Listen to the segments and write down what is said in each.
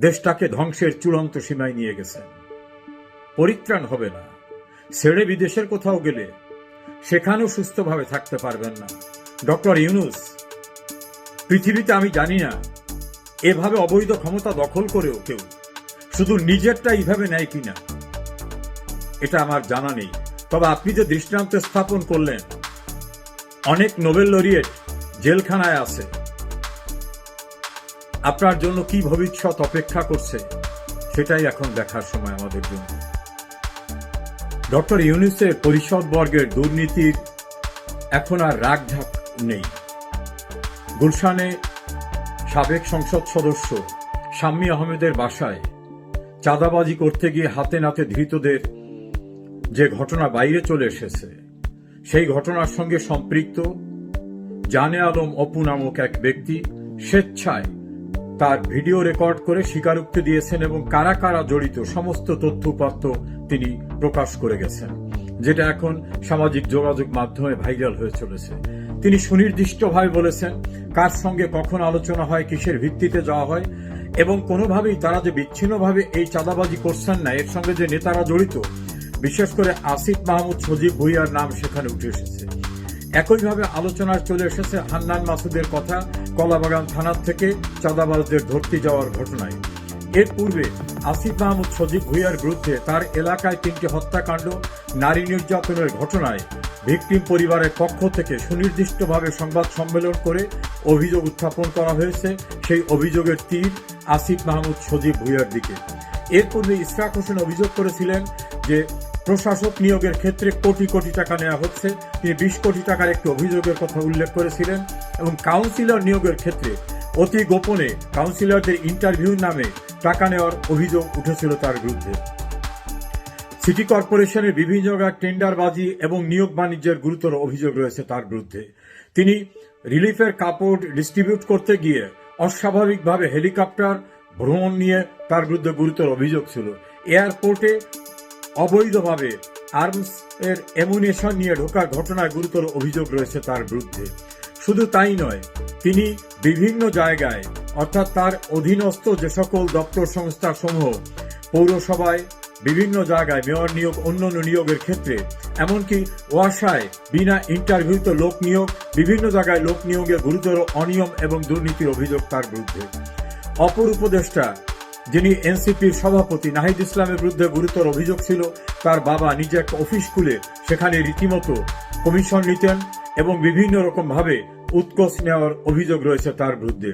দেশটাকে ধ্বংসের চূড়ান্ত সীমায় নিয়ে গেছেন পরিত্রাণ হবে না। ছেড়ে বিদেশের কোথাও গেলে সেখানেও সুস্থভাবে থাকতে পারবেন না। ডক্টর ইউনুস, পৃথিবীতে আমি জানি না, এভাবে অবৈধ ক্ষমতা দখল করেও কেউ শুধু নিজেরটা এইভাবে নেয় কিনা। এটা আমার জানা নেই। তবে আপনি যে দৃষ্টান্ত স্থাপন করলেন, অনেক নোবেল লরিয়েট জেলখানায় আছে। আপনার জন্য কি ভবিষ্যৎ অপেক্ষা করছে, সেটাই এখন দেখার সময় আমাদের জন্য। ডক্টর ইউনিসের পরিষদ বর্গের দুর্নীতির এখন আর রাগঢাক নেই। গুলশানে সাবেক সংসদ সদস্য শাম্মী আহমেদের বাসায় চাঁদাবাজি করতে গিয়ে হাতে নাতে ধৃতদের যে ঘটনা বাইরে চলে এসেছে, সেই ঘটনার সঙ্গে সম্পৃক্ত জানে আলম অপু নামক এক ব্যক্তি স্বেচ্ছায় তার ভিডিও রেকর্ড করে স্বীকারোক্তি দিয়েছেন এবং কারা কারা জড়িত সমস্ত তথ্য উপাত্ত তিনি প্রকাশ করে গেছেন, যেটা এখন সামাজিক যোগাযোগ মাধ্যমে ভাইরাল হয়ে চলেছে। তিনি সুনির্দিষ্টভাবে বলেছেন, কার সঙ্গে কখন আলোচনা হয়, কিসের ভিত্তিতে যাওয়া হয়, এবং কোনোভাবেই তারা যে বিচ্ছিন্নভাবে এই চাঁদাবাজি করছেন না, এর সঙ্গে যে নেতারা জড়িত, বিশেষ করে আসিফ মাহমুদ সজীব ভুইয়ার নাম সেখানে উঠে এসেছে। একইভাবে আলোচনার চলে এসেছে হান্নান মাসুদের কথা কলাবাগান থানার থেকে চাঁদাবাজদের ধরতে যাওয়ার ঘটনায়। এর পূর্বে আসিফ মাহমুদ সজীব ভুইয়ার বিরুদ্ধে তার এলাকায় তিনটি হত্যাকাণ্ড, নারী নির্যাতনের ঘটনায় ভিকটিম পরিবারের পক্ষ থেকে সুনির্দিষ্টভাবে সংবাদ সম্মেলন করে অভিযোগ উত্থাপন করা হয়েছে। সেই অভিযোগের তীর আসিফ মাহমুদ সজীব ভুইয়ার দিকে। এর পূর্বে ইসরাক হোসেন অভিযোগ করেছিলেন যে প্রশাসক নিয়োগের ক্ষেত্রে কোটি কোটি টাকা নেওয়া হচ্ছে। তিনি বিশ কোটি টাকার একটি অভিযোগের কথা উল্লেখ করেছিলেন এবং কাউন্সিলর নিয়োগের ক্ষেত্রে অতি গোপনে কাউন্সিলরদের ইন্টারভিউর নামে টাকা নেওয়ার অভিযোগ উঠেছিল তার বিরুদ্ধে। সিটি কর্পোরেশনের বিভিন্ন জায়গায় টেন্ডারবাজি এবং নিয়োগ বাণিজ্যের গুরুতর অভিযোগ রয়েছে তার বিরুদ্ধে। তিনি রিলিফের কাপড় ডিস্ট্রিবিউট করতে গিয়ে অস্বাভাবিকভাবে হেলিকপ্টার ভ্রমণ নিয়ে তার বিরুদ্ধে গুরুতর অভিযোগ ছিল। এয়ারপোর্টে অবৈধভাবে আর্মস এর এমুনেশন নিয়ে ঢোকার ঘটনায় গুরুতর অভিযোগ রয়েছে তার বিরুদ্ধে। শুধু তাই নয়, তিনি বিভিন্ন জায়গায়, অর্থাৎ তার অধীনস্থ যে সকল দপ্তর সংস্থা সমূহ, পৌরসভায় বিভিন্ন জায়গায় মেয়র নিয়োগ, অন্যান্য নিয়োগের ক্ষেত্রে, এমনকি ওয়াসায় বিনা ইন্টারভিউতে লোক নিয়োগ, বিভিন্ন জায়গায় লোক নিয়োগে গুরুতর অনিয়ম এবং দুর্নীতির অভিযোগ তার বিরুদ্ধে। অপর উপদেষ্টা যিনি এনসিপির সভাপতি নাহিদ ইসলামের বিরুদ্ধে গুরুতর অভিযোগ ছিল, তার বাবা নিজে একটা অফিস খুলে সেখানে রীতিমতো কমিশন নিতেন এবং বিভিন্ন রকম ভাবে উৎকোচ নেওয়ার অভিযোগ রয়েছে তার বিরুদ্ধে।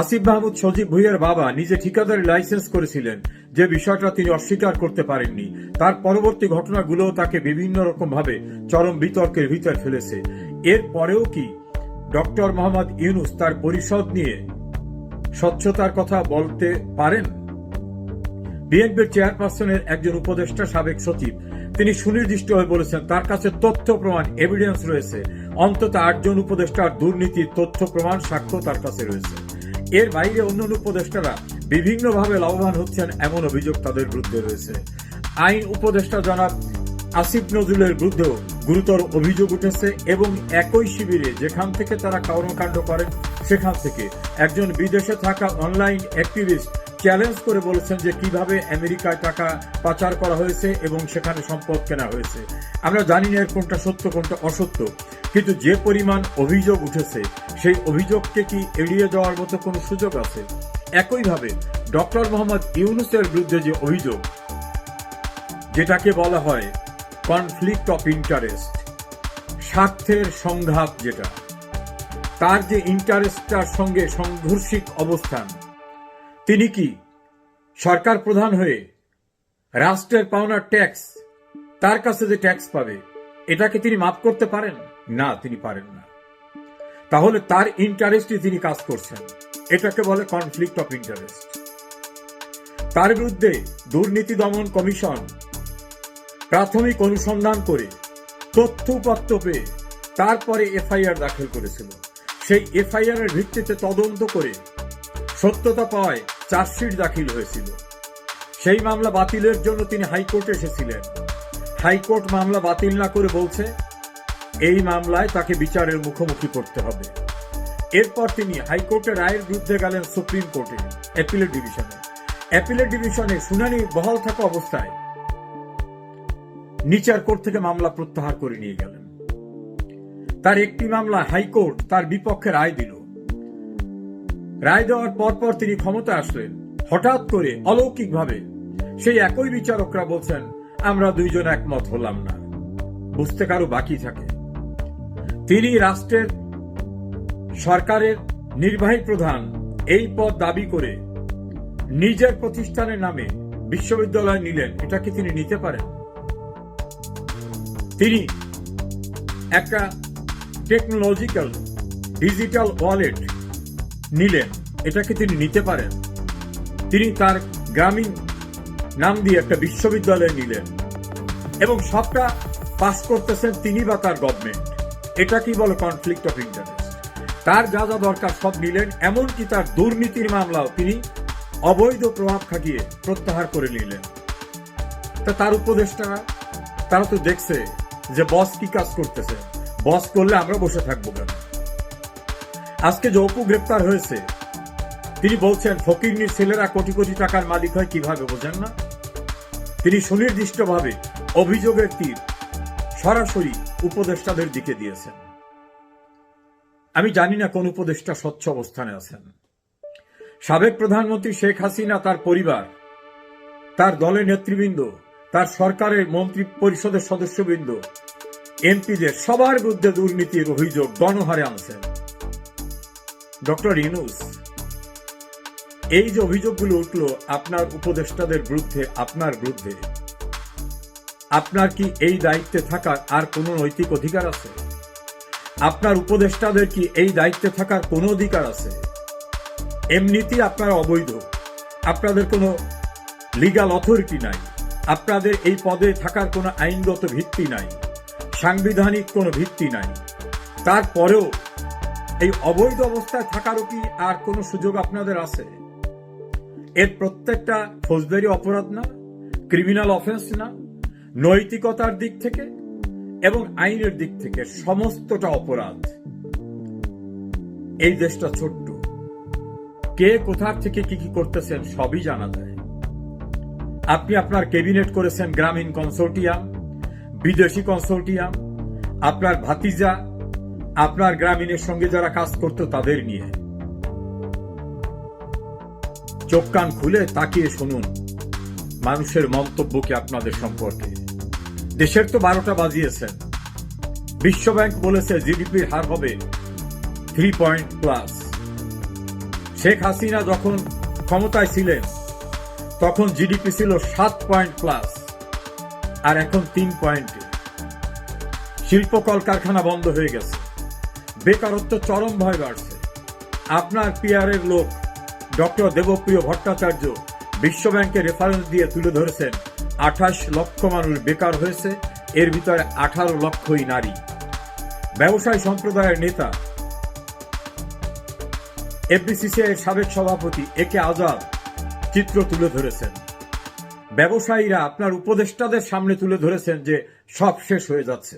আসিফ মাহমুদ সজীব ভুইয়ার বাবা নিজে ঠিকাদারি লাইসেন্স করেছিলেন, যে বিষয়টা তিনি অস্বীকার করতে পারেননি। তার পরবর্তী ঘটনাগুলো তাকে বিভিন্ন রকম ভাবে চরম বিতর্কের ভিতর ফেলেছে। এর পরেও কি ডক্টর মোহাম্মদ ইউনুস তার পরিষদ নিয়ে স্বচ্ছতার কথা বলতে পারেন? বিএনপির চেয়ারপারসনের একজন উপদেষ্টা সাবেক সচিব। তিনি সুনির্দিষ্টভাবে বলেছেন, তার কাছে তথ্য, প্রমাণ এভিডেন্স রয়েছে। অন্তত আটজন উপদেষ্টার দুর্নীতির তথ্য, প্রমাণ, সাক্ষ্য তার কাছে রয়েছে। এর বাইরে অন্যান্য উপদেষ্টারা বিভিন্নভাবে লাভবান হচ্ছেন এমন অভিযোগ তাদের বিরুদ্ধে রয়েছে। আইন উপদেষ্টা জনাব আসিফ নজরুলের বিরুদ্ধেও গুরুতর অভিযোগ উঠেছে এবং একই শিবিরে যেখান থেকে তারা কর্মকাণ্ড করেন, সেখান থেকে একজন বিদেশে থাকা অনলাইন অ্যাক্টিভিস্ট চ্যালেঞ্জ করে বলেছেন যে কীভাবে আমেরিকায় টাকা পাচার করা হয়েছে এবং সেখানে সম্পদ কেনা হয়েছে। আমরা জানি না এর কোনটা সত্য, কোনটা অসত্য। কিন্তু যে পরিমাণ অভিযোগ উঠেছে, সেই অভিযোগকে কি এড়িয়ে যাওয়ার মতো কোনো সুযোগ আছে? একইভাবে ডক্টর মোহাম্মদ ইউনুসের বিরুদ্ধে যে অভিযোগ, যেটাকে বলা হয় কনফ্লিক্ট অফ ইন্টারেস্ট স্বার্থের সংঘাত যেটা, তার যে ইন্টারেস্টটার সঙ্গে সংঘর্ষিক অবস্থান তিনি কি সরকার প্রধান হয়ে রাষ্ট্রের পাওনা ট্যাক্স তার কাছে যে ট্যাক্স পাবে এটাকে তিনি মাফ করতে পারেন? না, তিনি পারেন না। তাহলে তার ইন্টারেস্টে তিনি কাজ করছেন। এটাকে বলে কনফ্লিক্ট অফ ইন্টারেস্ট তার বিরুদ্ধে দুর্নীতি দমন কমিশন প্রাথমিক অনুসন্ধান করে তথ্য উপাত্ত পেয়ে তারপরে এফআইআর দাখিল করেছিল। সেই এফআইআর এর ভিত্তিতে তদন্ত করে সত্যতা পাওয়ায় চার্জশিট দাখিল হয়েছিল। সেই মামলা বাতিলের জন্য তিনি হাইকোর্টে এসেছিলেন। হাইকোর্ট মামলা বাতিল না করে বলছে, এই মামলায় তাকে বিচারের মুখোমুখি করতে হবে। এরপর তিনি হাইকোর্টের রায়ের বিরুদ্ধে গেলেন সুপ্রিম কোর্টে অ্যাপিলেট ডিভিশনে। অ্যাপিলেট ডিভিশনে শুনানি বহাল থাকা অবস্থায় নিচার কোর্ট থেকে মামলা প্রত্যাহার করে নিয়ে গেলেন। তার একটি মামলা হাইকোর্ট তার বিপক্ষে রায় দিল। রায় দেওয়ার পর পর তিনি ক্ষমতা আসলেন। হঠাৎ করে অলৌকিকভাবে সেই একই বিচারকরা বলছেন, আমরা দুইজন একমত হলাম না। বুঝতে কারও বাকি থাকে? তিনি রাষ্ট্রের সরকারের নির্বাহী প্রধান এই পদ দাবি করে নিজের প্রতিষ্ঠানের নামে বিশ্ববিদ্যালয় নিলেন। এটা কি তিনি নিতে পারেন? তিনি একটা টেকনোলজিক্যাল ডিজিটাল ওয়ালেট নিলেন। এটাকে তিনি নিতে পারেন। তিনি তার গ্রামীণ নাম দিয়ে একটা বিশ্ববিদ্যালয় নিলেন এবং সবটা পাস করতেছেন তিনি বা তার গভর্নমেন্ট এটা কি বলে কনফ্লিক্ট অফ ইন্টারেস্ট তার যা যা দরকার সব নিলেন, এমনকি তার দুর্নীতির মামলাও তিনি অবৈধ প্রভাব খাটিয়ে প্রত্যাহার করে নিলেন। তা তার উপদেষ্টারা তারা তো দেখছে যে বস কি কাজ করতেছে। বস করলে আমরা বসে থাকব কেন? আজকে যে অপু গ্রেপ্তার হয়েছে। তিনি বলছেন ফকিরনির ছেলেরা কোটি কোটি টাকার মালিক হয়, কীভাবে বোঝেন না? তিনি সুনির্দিষ্টভাবে অভিযোগের তীর সরাসরি উপদেষ্টাদের দিকে দিয়েছেন। আমি জানি না কোন উপদেষ্টা স্বচ্ছ অবস্থানে আছেন। সাবেক প্রধানমন্ত্রী শেখ হাসিনা তার পরিবার, তার দলের নেতৃবৃন্দ, তার সরকারের মন্ত্রী পরিষদের সদস্যবৃন্দ, এমপিদের সবার বিরুদ্ধে দুর্নীতির অভিযোগ গণহারে আনছেন। ডক্টর ইনুস এই যে অভিযোগগুলো উঠল আপনার উপদেষ্টাদের বিরুদ্ধে, আপনার বিরুদ্ধে, আপনার কি এই দায়িত্বে থাকার আর কোনো নৈতিক অধিকার আছে? আপনার উপদেষ্টাদের কি এই দায়িত্বে থাকার কোনো অধিকার আছে? এমনিতেই আপনারা অবৈধ, আপনাদের কোনো লিগাল অথরিটি নাই, আপনাদের এই পদে থাকার কোনো আইনগত ভিত্তি নাই, সাংবিধানিক কোনো ভিত্তি নাই। তারপরেও এই অবৈধ অবস্থায় থাকারও কি আর কোনো সুযোগ আপনাদের আছে? এর প্রত্যেকটা ফৌজদারি অপরাধ না ক্রিমিনাল অফেন্স না, নৈতিকতার দিক থেকে এবং আইনের দিক থেকে সমস্তটা অপরাধ। এই দেশটা ছোট্ট। কে কোথার থেকে কি কি করতেছেন সবই জানা যায়। আপনি আপনার ক্যাবিনেট করেছেন গ্রামীণ কনসোর্টিয়াম, বিদেশি কনসোর্টিয়াম, আপনার ভাতিজা আপনার গ্রামীণের সঙ্গে যারা কাজ করতো তাদের নিয়ে। চোখ কান খুলে তাকিয়ে শুনুন, মানুষের মন্তব্য কি আপনাদের সম্পর্কে? দেশের তো বারোটা বাজিয়েছেন। বিশ্বব্যাংক বলেছে জিডিপির হার হবে three point plus Sheikh Hasina যখন ক্ষমতায় ছিলেন, তখন জিডিপি ছিল সাত পয়েন্ট প্লাস আর এখন তিন পয়েন্ট শিল্প কলকারখানা বন্ধ হয়ে গেছে। বেকারত্ব চরম ভয় বাড়ছে। আপনার পিয়ারের লোক, ডক্টর দেবপ্রিয় ভট্টাচার্য, বিশ্বব্যাংকে রেফারেন্স দিয়ে তুলে ধরেছেন, আঠাশ লক্ষ মানুষ বেকার হয়েছে, এর ভিতরে আঠারো লক্ষই নারী। ব্যবসায়ী সম্প্রদায়ের নেতা এফবিসিসিআই এর সাবেক সভাপতি এ কে আজাদ চিত্র তুলে ধরেছেন। ব্যবসায়ীরা আপনার উপদেষ্টাদের সামনে তুলে ধরেছেন যে সব শেষ হয়ে যাচ্ছে।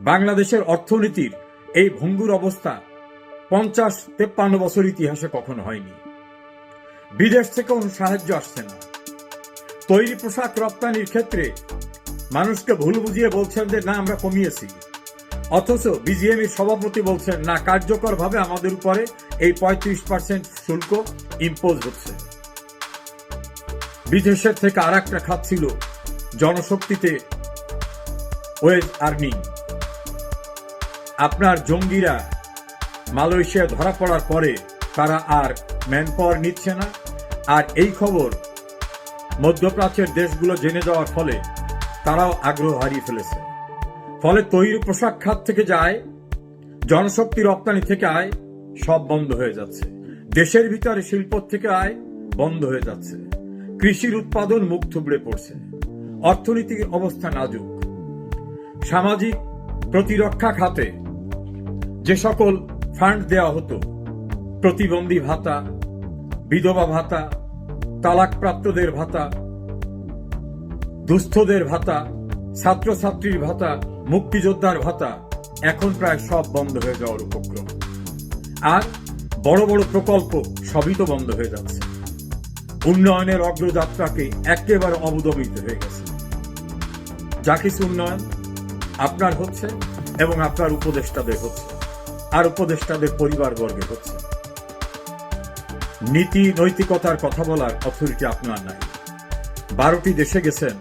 বাংলাদেশের অর্থনীতির এই ভঙ্গুর অবস্থা পঞ্চাশ তেপ্পান্ন বছর ইতিহাসে কখনো হয়নি। বিদেশ থেকে কোনো সাহায্য আসছে না। তৈরি পোশাক রপ্তানির ক্ষেত্রে মানুষকে ভুল বুঝিয়ে বলছেন যে, না, আমরা কমিয়েছি। অথচ বিজিএমএর সভাপতি বলছেন, না, কার্যকরভাবে আমাদের উপরে এই পঁয়ত্রিশ পার্সেন্ট শুল্ক ইম্পোজ হচ্ছে। বিদেশের থেকে আর একটা খাত ছিল জনশক্তিতে ওয়েজ আর্নিং। আপনার জঙ্গিরা মালয়েশিয়া ধরা পড়ার পরে তারা আর ম্যান পাওয়ার নিচ্ছে না। আর এই খবর মধ্যপ্রাচ্যের দেশগুলো জেনে যাওয়ার ফলে তারাও আগ্রহ হারিয়ে ফেলেছে। ফলে তৈরি পোশাক খাত থেকে যায়, জনশক্তি রপ্তানি থেকে আয়, সব বন্ধ হয়ে যাচ্ছে। দেশের ভিতরে শিল্প থেকে আয়, বন্ধ হয়ে যাচ্ছে। কৃষির উৎপাদন মুখ থুবড়ে পড়ছে। অর্থনৈতিক অবস্থা নাজুক। সামাজিক প্রতিরক্ষা খাতে যে সকল ফান্ড দেওয়া হতো, প্রতিবন্ধী ভাতা, বিধবা ভাতা, তালাকপ্রাপ্তদের ভাতা, দুস্থদের ভাতা, ছাত্রছাত্রীর ভাতা, মুক্তিযোদ্ধার ভাতা, এখন প্রায় সব বন্ধ হয়ে যাওয়ার উপক্রম। আর বড় বড় প্রকল্প সবই তো বন্ধ হয়ে যাচ্ছে। উন্নয়নের অগ্রযাত্রাকে একেবারে অবদমিত হয়ে গেছে। যা কিছু উন্নয়ন আপনার হচ্ছে এবং আপনার উপদেষ্টাদের হচ্ছে। আর উপদেষ্টাদের পরিবারবর্গে হচ্ছে। নীতি, নৈতিকতার কথা বলার অথরিটি আপনার নাই। বারোটি দেশে গেছেন।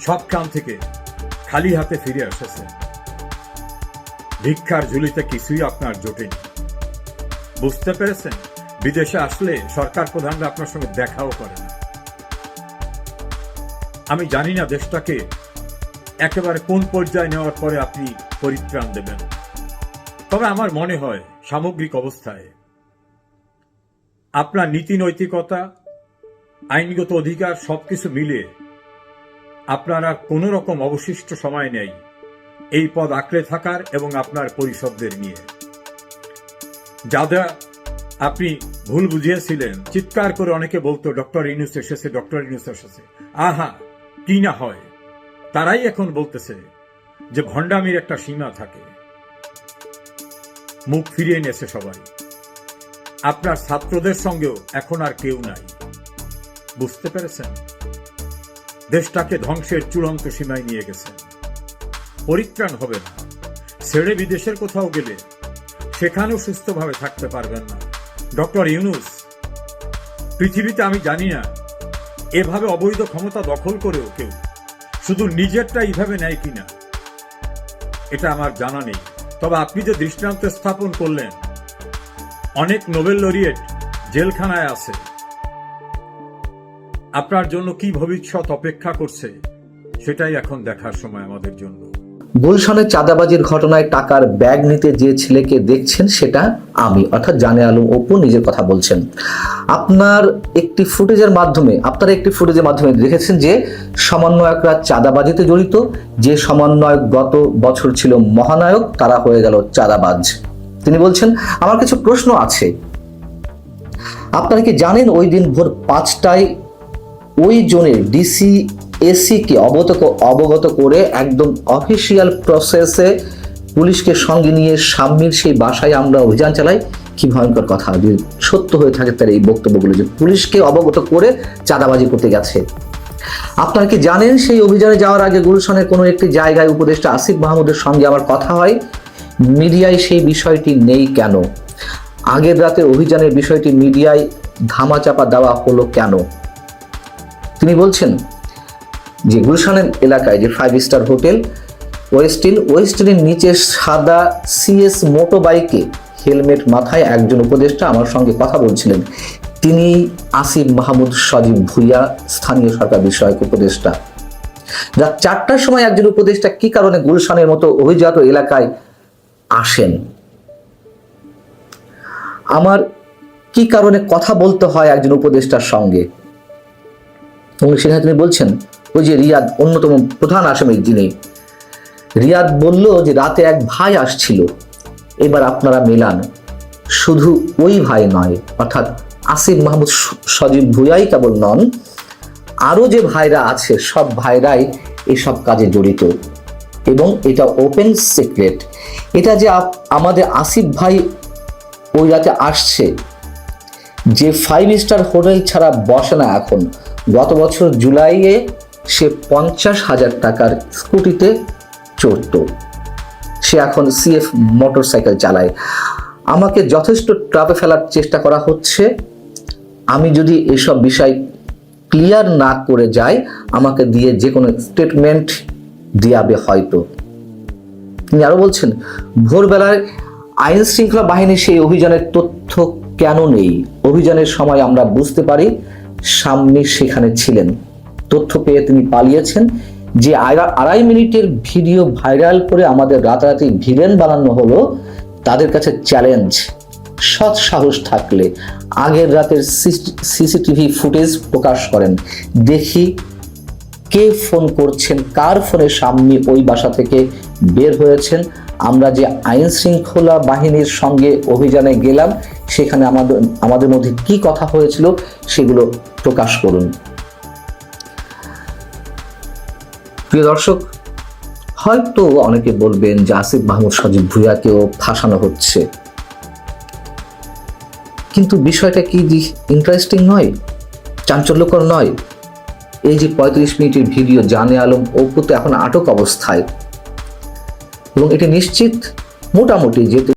সবখান থেকে খালি হাতে ফিরে এসেছেন। ভিক্ষার ঝুলিতে কিছুই আপনার জোটেনি বুঝতে পেরেছেন? বিদেশে আসলে সরকার প্রধানরা আপনার সঙ্গে দেখাও করে না। আমি জানি না দেশটাকে একেবারে কোন পর্যায়ে নেওয়ার পরে আপনি পরিত্রাণ দেবেন। তবে আমার মনে হয় সামগ্রিক অবস্থায় আপনার নীতি নৈতিকতা, আইনগত অধিকার সবকিছু মিলিয়ে আপনার আর কোনো রকম অবশিষ্ট সময় নেই এই পদ আঁকড়ে থাকার এবং আপনার পরিষদদের নিয়ে। যাদা, আপনি ভুল বুঝিয়েছিলেন। চিৎকার করে অনেকে বলতো, ডক্টর ইনুস এসেছে, ডক্টর ইনুস এসেছে। আহা, কি না হয়। তারাই এখন বলতেছে যে ভণ্ডামির একটা সীমা থাকে। মুখ ফিরিয়ে নিয়েছে সবাই। আপনার ছাত্রদের সঙ্গেও এখন আর কেউ নাই। বুঝতে পেরেছেন? দেশটাকে ধ্বংসের চূড়ান্ত সীমায় নিয়ে গেছেন পরিত্রাণ হবে না। ছেড়ে বিদেশের কোথাও গেলে সেখানেও সুস্থভাবে থাকতে পারবেন না। ডক্টর ইউনুস, পৃথিবীতে আমি জানি না, এভাবে অবৈধ ক্ষমতা দখল করেও কেউ শুধু নিজেরটা এইভাবে নেয় কিনা, এটা আমার জানা নেই। তবে আপনি যে দৃষ্টান্ত স্থাপন করলেন, অনেক নোবেল লরিয়েট জেলখানায় আছে। আপনার জন্য কি ভবিষ্যৎ অপেক্ষা করছে, সেটাই এখন দেখার সময় আমাদের জন্য। গুলশানের চাঁদাবাজির ঘটনায় টাকার ব্যাগ নিতে যে ছেলেকে দেখছেন সেটা আমি, অর্থাৎ জানে আলম অপু নিজের কথা বলছেন। আপনার একটি ফুটেজের মাধ্যমে, আপনারা একটি ফুটেজের মাধ্যমে দেখেছেন যে সমন্বয়করা চাঁদাবাজিতে জড়িত, যে সমন্বয়ক গত বছর ছিল মহানায়ক, তারা হয়ে গেল চাঁদাবাজ। তিনি বলছেন, আমার কিছু প্রশ্ন আছে। আপনারা কি জানেন ওই দিন ভোর পাঁচটায় ওই জোনের ডিসি এসিকে অবগত অবগত করে একদম অফিসিয়াল প্রসেসে পুলিশকে সঙ্গে নিয়ে সাম্যের সেই বাসায় আমরা অভিযান চালাই। কি ভয়ঙ্কর কথা যদি সত্য হয়ে থাকে তার এই বক্তব্যগুলো, যে পুলিশকে অবগত করে চাঁদাবাজি করতে গেছে। আপনারা কি জানেন সেই অভিযানে যাওয়ার আগে গুলশানের কোনো একটি জায়গায় উপদেষ্টা আসিফ মাহমুদের সঙ্গে আমার কথা হয়? মিডিয়ায় সেই বিষয়টি নেই কেন? আগের রাতে অভিযানের বিষয়টি মিডিয়ায় ধামাচাপা দেওয়া হলো কেন? তিনি বলছেন যে গুলশানের এলাকায় যে ফাইভ স্টার হোটেল ওয়েস্টিন ওয়েস্টিনের নিচে সাদা সিএস মোটো বাইকে হেলমেট মাথায় একজন উপদেষ্টা আমার সঙ্গে কথা বলছিলেন। তিনি আসিফ মাহমুদ সজীব ভুইয়া, স্থানীয় সরকার বিষয়ক উপদেষ্টা। রাত চারটার সময় একজন উপদেষ্টা কি কারণে গুলশানের মতো অভিজাত এলাকায় আসেন? আমার কি কারণে কথা বলতে হয় একজন উপদেষ্টার সঙ্গে? সেখানে তিনি বলছেন ওই যে রিয়াদ, অন্যতম প্রধান আসামি যিনি। রিয়াদ বলল যে রাতে এক ভাই আসছিল। এবার আপনারা মেলান। শুধু ওই ভাই নয়, অর্থাৎ আসিফ মাহমুদ সজীব ভুয়াই কেবল নন, আরও যে ভাইরা আছে, সব ভাইরাই এসব কাজে জড়িত। এবং এটা ওপেন সিক্রেট। এটা যে আমাদের আসিফ ভাই ওই রাতে আসছে, যে ফাইভ স্টার হোটেল ছাড়া বসে না এখন। গত বছর জুলাইয়ে সে পঞ্চাশ হাজার টাকার স্কুটিতে চড়ত। সে এখন সিএফ মোটরসাইকেল চালায়। আমাকে যথেষ্ট ট্রাপে ফেলার চেষ্টা করা হচ্ছে। আমি যদি এসব বিষয় ক্লিয়ার না করে যাই, আমাকে দিয়ে যে কোনো স্টেটমেন্ট দিয়াবে হয়তো। তিনি আরও বলছেন, ভোরবেলায় আইন শৃঙ্খলা বাহিনী সেই অভিযানের তথ্য কেন নেই? অভিযানের সময় আমরা বুঝতে পারি সামনে সেখানে ছিলেন। তথ্য পেয়ে তিনি পালিয়েছেন। যে আড়াই মিনিটের ভিডিও ভাইরাল করে আমাদের রাতারাতি ভিলেন বানানো হলো, তাদের কাছে চ্যালেঞ্জ। সৎ সাহস থাকলে আগের রাতের সিসিটিভি ফুটেজ প্রকাশ করেন। দেখি কে ফোন করছেন, কার ফোনের সামনে ওই বাসা থেকে বের হয়েছেন। আমরা যে আইন শৃঙ্খলা বাহিনীর সঙ্গে অভিযানে গেলাম, সেখানে আমাদের আমাদের মধ্যে কি কথা হয়েছিল সেগুলো প্রকাশ করুন। প্রিয় দর্শক, হয়তো অনেকে বলবেন যে আসিফ মাহমুদ সজীব ভুইয়াকেও ফাঁসানো হচ্ছে। কিন্তু বিষয়টা কি ইন্টারেস্টিং নয়, চাঞ্চল্যকর নয়? এই যে পঁয়ত্রিশ মিনিটের ভিডিও জানে আলম অপু এখন আটক অবস্থায়। এবং এটি নিশ্চিত, মোটামুটি যে